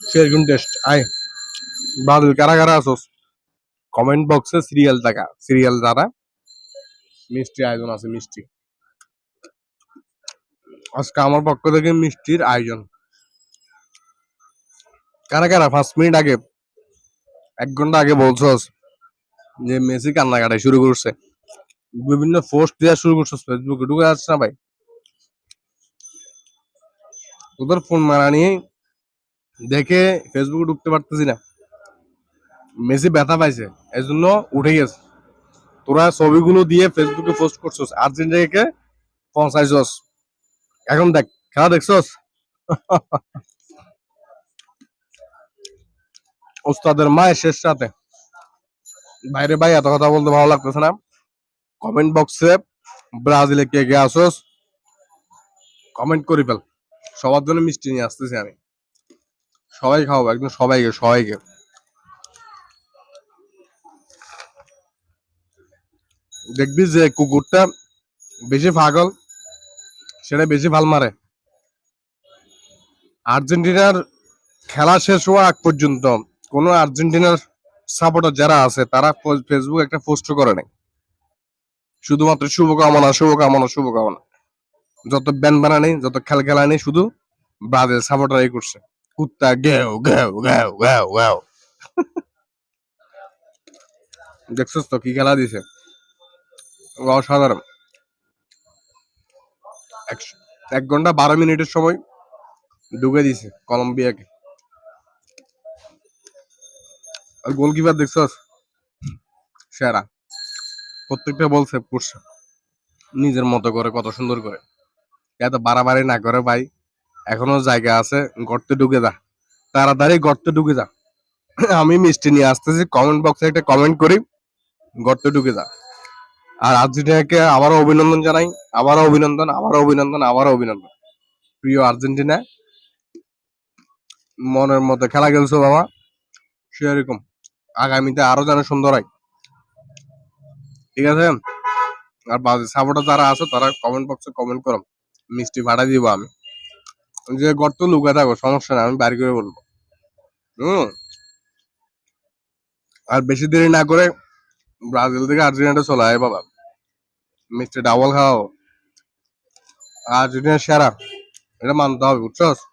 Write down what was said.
সেরকম টেস্ট আয়। ব্রাজিল কারা কারা আছোস? কমেন্ট বক্সে সিরিয়াল টাকা সিরিয়াল দ্বারা মিষ্টি আয়োজন আছে, মিষ্টি। আজকে আমার পক্ষ থেকে মিষ্টির আয়োজন। কারা কারা? পাঁচ মিনিট আগে, এক ঘণ্টা আগে বলছস যে মেসি কান্নাকাটা শুরু করছে। বিভিন্ন পোস্ট দেওয়া শুরু করছস ফেসবুকে ঢুকে যাচ্ছে না ভাই? তোদের ফোন মারা নিয়ে দেখে ফেসবুকে ঢুকতে পারতেছি না। মেসি ব্যথা পাইছে এই জন্য উঠে গেছে। তোরা ছবিগুলো দিয়ে ফেসবুকে পোস্ট করছস আর্জেন্টিনাকে পৌঁছাইছস। এখন দেখ, খেলা দেখছস? ওস্তাদের মায়ের শেষ রাতে। বাইরে ভাই, এত কথা বলতে ভালো লাগতেছে না। কমেন্ট বক্সে ব্রাজিলে কে কে আসোস কমেন্ট করি ফেল। সবার জন্য মিষ্টি নিয়ে আসতেছি আমি। সবাই খাওয়াবো, একদম সবাইকে সবাইকে। দেখবি যে কুকুরটা বেশি পাগল, সেটা বেশি ভালো মারে। আর্জেন্টিনার খেলা শেষ হওয়া আগ পর্যন্ত কোনো আর্জেন্টিনার সাপোর্টার যারা আছে, তারা ফেসবুক একটা পোস্ট করে নাই। শুধুমাত্র শুভকামনা শুভকামনা শুভকামনা। যত ব্যান বানা নেই, যত খেল খেলা নেই, শুধু ব্রাজিল সাপোর্টারই করছে। কুত্তা গেও গেও গেও গেও গেও দেখছস তো কি খেলা দিছে? অসাধারণ এক ঘণ্টা বারো মিনিটের সময় ঢুকে দিছে কলম্বিয়াকে। আর গোলকিপার দেখছস? সেরা। প্রত্যেকটা বল সেভ করছে। নিজের মতো করে, কত সুন্দর করে। এত বাড়াবাড়ি না করে ভাই। এখনও জায়গা আছে, গর্তে ঢুকে যা। তাড়াতাড়ি গর্তে ঢুকে যা। আমি মিষ্টি নিয়ে আসতেছি কমেন্ট বক্সে একটা কমেন্ট করি, গর্তে ঢুকে যা। আর আর্জেন্টিনাকে আবারও অভিনন্দন জানাই, আবারও অভিনন্দন আবারও অভিনন্দন আবারও অভিনন্দন। প্রিয় আর্জেন্টিনা, মনের মতো খেলা খেলছো বাবা। সেরকম আগামীতে আরও যেন সুন্দর হয়। ঠিক আছে? আর বাজে সাপোর্টার যারা আছে, তারা কমেন্ট বক্সে কমেন্ট করো। মিষ্টি ভাড়া দিব আমি। যে গর্ত লুকা থাকো, সমস্যা না আমি বাইর করে বলব। হম? আর বেশি দেরি না করে ব্রাজিল থেকে আর্জেন্টিনা চলে আয় বাবা। মিষ্টি ডাবল খাও। আর্জেন্টিনা সেরা। এটা মানতে হবে, বুঝছস?